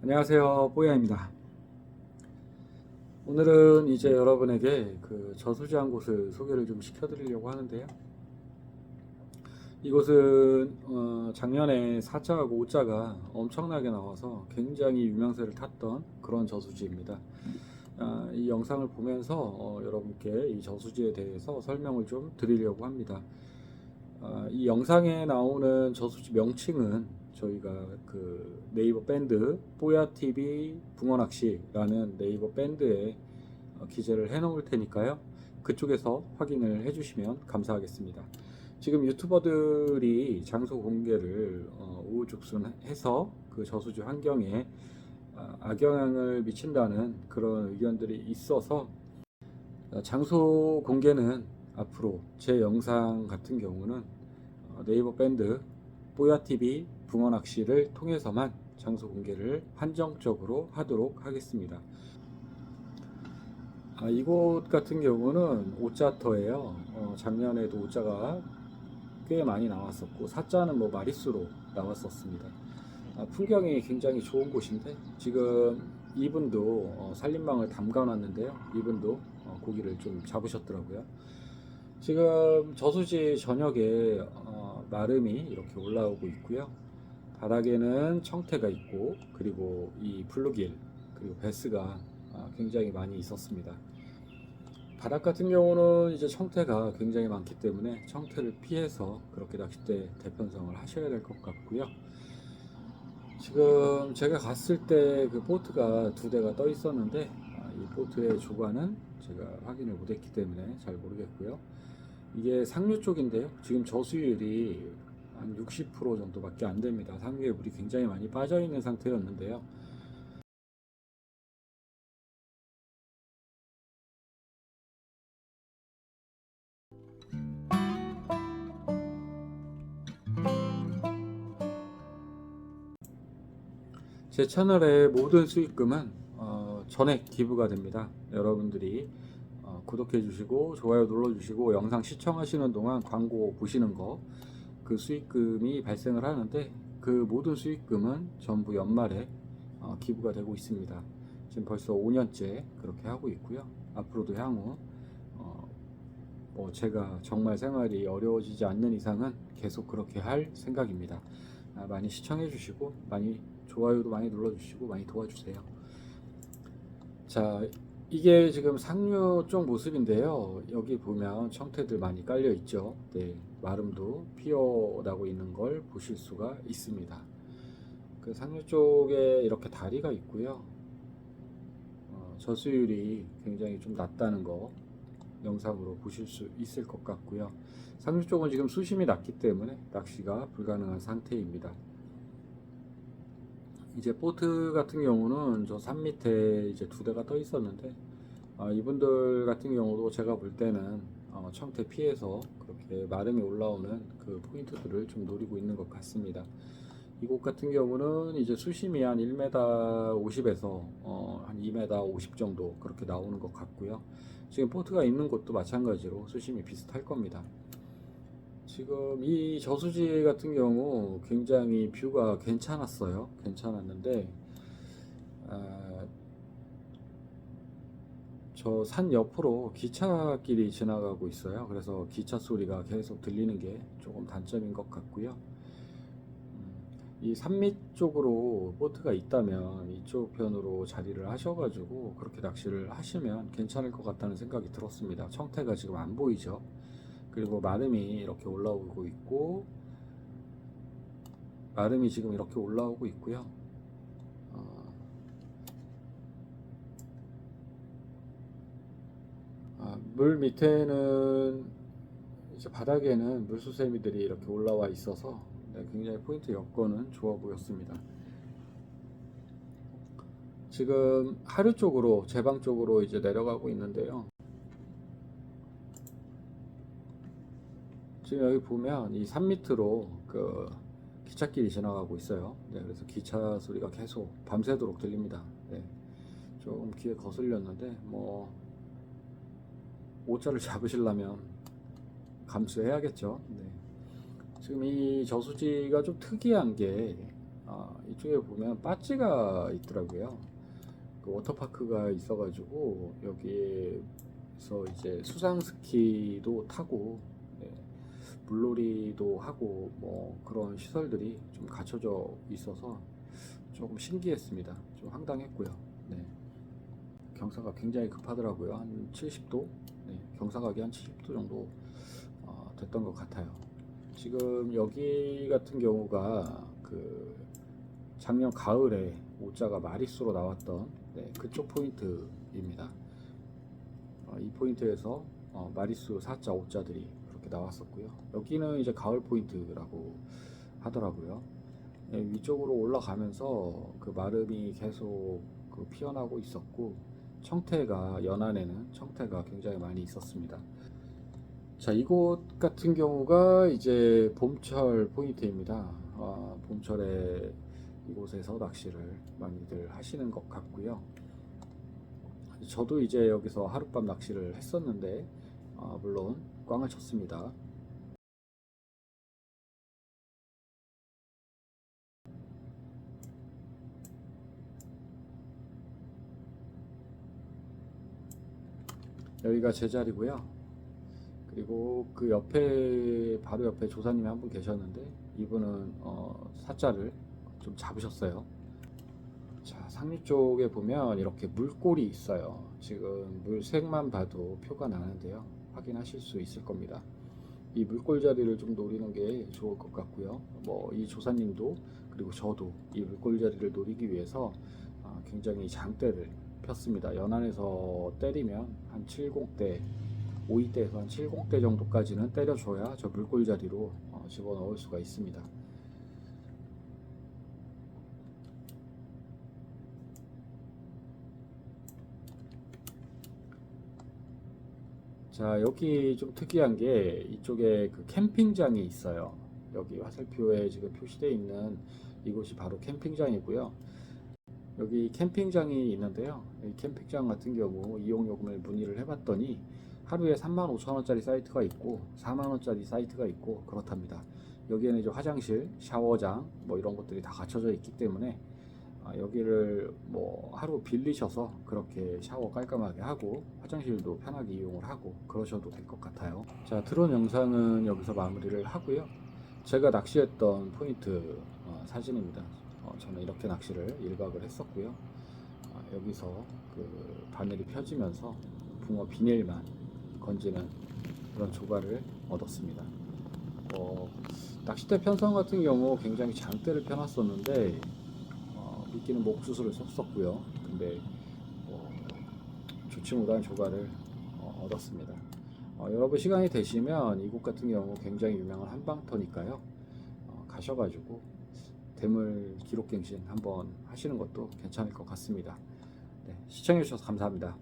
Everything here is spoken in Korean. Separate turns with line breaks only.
안녕하세요. 뽀야입니다. 오늘은 이제 여러분에게 그 저수지한 곳을 소개를 좀 시켜드리려고 하는데요. 이곳은 어, 작년에 4자하고 5자가 엄청나게 나와서 굉장히 유명세를 탔던 그런 저수지입니다. 아, 이 영상을 보면서 어, 여러분께 이 저수지에 대해서 설명을 좀 드리려고 합니다. 아, 이 영상에 나오는 저수지 명칭은 저희가 그 네이버 밴드 뽀야TV 붕어낚시라는 네이버 밴드에 어, 기재를 해 놓을 테니까요. 그쪽에서 확인을 해 주시면 감사하겠습니다. 지금 유튜버들이 장소 공개를 어, 우후죽순해서 그 저수지 환경에 아, 악영향을 미친다는 그런 의견들이 있어서 어, 장소 공개는 앞으로 제 영상 같은 경우는 어, 네이버 밴드 뽀야TV 붕어낚시를 통해서만 장소 공개를 한정적으로 하도록 하겠습니다. 아, 이곳 같은 경우는 오자터예요. 어, 작년에도 오자가 꽤 많이 나왔었고 사자는 뭐 마리수로 나왔었습니다. 아, 풍경이 굉장히 좋은 곳인데 지금 이분도 어, 산림망을 담가놨는데요. 이분도 어, 고기를 좀 잡으셨더라고요. 지금 저수지 전역에 어, 마름이 이렇게 올라오고 있고요. 바닥에는 청태가 있고 그리고 이 블루길 그리고 베스가 아, 굉장히 많이 있었습니다. 바닥 같은 경우는 이제 청태가 굉장히 많기 때문에 청태를 피해서 그렇게 낚싯대 대편성을 하셔야 될 것 같고요. 지금 제가 갔을 때 그 보트가 두 대가 떠 있었는데 아, 이 보트의 조관은 제가 확인을 못했기 때문에 잘 모르겠고요. 이게 상류 쪽인데요. 지금 저수율이 한 60% 정도밖에 안 됩니다. 상류에 물이 굉장히 많이 빠져 있는 상태였는데요. 제 채널의 모든 수익금은 어, 전액 기부가 됩니다. 여러분들이 어, 구독해 주시고 좋아요 눌러 주시고 영상 시청하시는 동안 광고 보시는 거 그 수익금이 발생을 하는데 그 모든 수익금은 전부 연말에 어, 기부가 되고 있습니다. 지금 벌써 5년째 그렇게 하고 있고요. 앞으로도 향후 어, 뭐 제가 정말 생활이 어려워지지 않는 이상은 계속 그렇게 할 생각입니다. 아, 많이 시청해 주시고 많이 좋아요도 많이 눌러 주시고 많이 도와주세요. 자, 이게 지금 상류 쪽 모습인데요. 여기 보면 청태들 많이 깔려 있죠. 네, 마름도 피어나고 있는 걸 보실 수가 있습니다. 그 상류 쪽에 이렇게 다리가 있고요. 어, 저수율이 굉장히 좀 낮다는 거 영상으로 보실 수 있을 것 같고요. 상류 쪽은 지금 수심이 낮기 때문에 낚시가 불가능한 상태입니다. 이제 보트 같은 경우는 저 산 밑에 이제 두 대가 떠 있었는데 아, 이분들 같은 경우도 제가 볼 때는 어, 청태 피해서 그렇게 마름이 올라오는 그 포인트들을 좀 노리고 있는 것 같습니다. 이곳 같은 경우는 이제 수심이 한 1m 50에서 어, 한 2m 50 정도 그렇게 나오는 것 같고요. 지금 보트가 있는 곳도 마찬가지로 수심이 비슷할 겁니다. 지금 이 저수지 같은 경우 굉장히 뷰가 괜찮았어요. 괜찮았는데 아, 저산 옆으로 기차길이 지나가고 있어요. 그래서 기차 소리가 계속 들리는 게 조금 단점인 것 같고요. 음, 이 산밑 쪽으로 보트가 있다면 이쪽 편으로 자리를 하셔가지고 그렇게 낚시를 하시면 괜찮을 것 같다는 생각이 들었습니다. 청태가 지금 안 보이죠. 그리고 마름이 이렇게 올라오고 있고 마름이 지금 이렇게 올라오고 있고요. 어, 아, 물 밑에는 이제 바닥에는 물수세미들이 이렇게 올라와 있어서 네, 굉장히 포인트 여건은 좋아 보였습니다. 지금 하류 쪽으로 제방 쪽으로 이제 내려가고 있는데요. 지금 여기 보면 이 산 밑으로 그 기찻길이 지나가고 있어요. 네, 그래서 기차 소리가 계속 밤새도록 들립니다. 네, 좀 귀에 거슬렸는데 뭐 오자를 잡으시려면 감수해야겠죠. 네. 지금 이 저수지가 좀 특이한 게 아, 이 이쪽에 보면 빠찌가 있더라고요. 그 워터파크가 있어가지고 여기에서 이제 수상 스키도 타고 네, 물놀이도 하고 뭐 그런 시설들이 좀 갖춰져 있어서 조금 신기했습니다. 좀 황당했고요. 네. 경사가 굉장히 급하더라고요. 한 70도, 네, 경사각이 한 70도 정도 어, 됐던 것 같아요. 지금 여기 같은 경우가 그 작년 가을에 오자가 마리수로 나왔던 네, 그쪽 포인트입니다. 어, 이 포인트에서 어, 마리수 4자, 5자들이 그렇게 나왔었고요. 여기는 이제 가을 포인트라고 하더라고요. 네, 위쪽으로 올라가면서 그 마름이 계속 그 피어나고 있었고 청태가 연안에는 청태가 굉장히 많이 있었습니다. 자, 이곳 같은 경우가 이제 봄철 포인트입니다. 아, 봄철에 이곳에서 낚시를 많이들 하시는 것 같고요. 저도 이제 여기서 하룻밤 낚시를 했었는데, 아, 물론 꽝을 쳤습니다. 여기가 제 자리고요. 그리고 그 옆에 바로 옆에 조사님이 한 분 계셨는데 이분은 어, 사자를 좀 잡으셨어요. 자 상류 쪽에 보면 이렇게 물골이 있어요. 지금 물색만 봐도 표가 나는데요. 확인하실 수 있을 겁니다. 이 물골 자리를 좀 노리는 게 좋을 것 같고요. 뭐 이 조사님도 그리고 저도 이 물골 자리를 노리기 위해서 아, 굉장히 장대를 폈습니다. 연안에서 때리면 한 70대 5위대에서 한 70대 정도까지는 때려줘야 저 물골 자리로 어, 집어넣을 수가 있습니다. 자 여기 좀 특이한 게 이쪽에 그 캠핑장이 있어요. 여기 화살표에 지금 표시되어 있는 이곳이 바로 캠핑장이고요. 여기 캠핑장이 있는데요. 이 캠핑장 같은 경우 이용요금을 문의를 해봤더니 하루에 35,000원짜리 사이트가 있고 4만원짜리 사이트가 있고 그렇답니다. 여기에는 이제 화장실, 샤워장 뭐 이런 것들이 다 갖춰져 있기 때문에 아, 여기를 뭐 하루 빌리셔서 그렇게 샤워 깔끔하게 하고 화장실도 편하게 이용을 하고 그러셔도 될 것 같아요. 자, 드론 영상은 여기서 마무리를 하고요. 제가 낚시했던 포인트 어, 사진입니다. 어, 저는 이렇게 낚시를 일박을 했었고요. 아, 여기서 그 바늘이 펴지면서 붕어 비닐만 건지는 그런 조과를 얻었습니다. 어, 낚싯대 편성 같은 경우 굉장히 장대를 펴놨었는데 어, 미끼는 목수수를 썼었고요. 근데 어, 좋지 못한 조과를 어, 얻었습니다. 어, 여러분 시간이 되시면 이곳 같은 경우 굉장히 유명한 한방터니까요. 어, 가셔가지고 대물 기록갱신 한번 하시는 것도 괜찮을 것 같습니다. 네, 시청해주셔서 감사합니다.